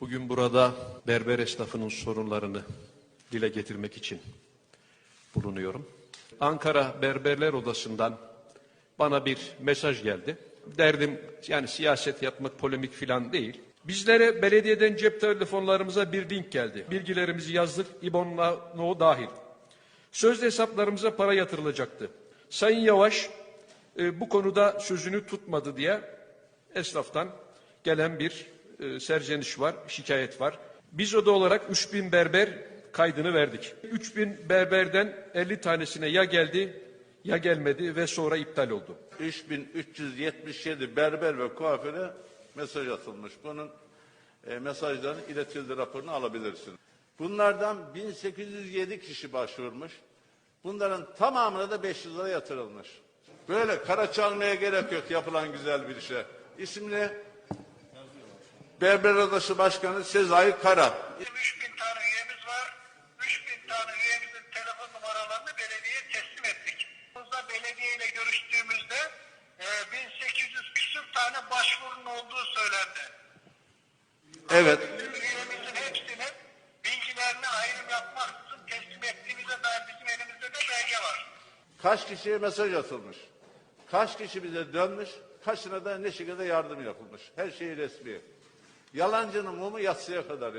Bugün burada berber esnafının sorunlarını dile getirmek için bulunuyorum. Ankara Berberler Odası'ndan bana bir mesaj geldi. Derdim yani siyaset yapmak polemik filan değil. Bizlere belediyeden cep telefonlarımıza bir link geldi. Bilgilerimizi yazdık, İBAN'la no dahil. Sözde hesaplarımıza para yatırılacaktı. Sayın Yavaş e, bu konuda sözünü tutmadı diye esnaftan gelen bir e, var, şikayet var. Biz oda olarak 3000 berber kaydını verdik. 3000 berberden 50 tanesine ya geldi ya gelmedi ve sonra iptal oldu. 3377 berber ve kuaföre mesaj atılmış. Bunun e, mesajların iletildi raporunu alabilirsiniz. Bunlardan 1807 kişi başvurmuş. Bunların tamamına da 500 lira yatırılmış. Böyle kara çalmaya gerek yok yapılan güzel bir işe. İsimli Berber Odası Başkanı Sezai Kara. 3000 tane üyemiz var. 3000 tane üyemizin telefon numaralarını belediyeye teslim ettik. Burada belediye ile görüştüğümüzde e, 1800 küsür tane başvurun olduğu söylendi. Evet. Üyemizin hepsinin bilgilerini ayrım yapmaksızın teslim ettiğimize dair bizim elimizde de belge var. Kaç kişiye mesaj atılmış? Kaç kişi bize dönmüş? Kaçına da ne şekilde yardım yapılmış? Her şey resmi. Yalancının mumu yatsıya kadar yani.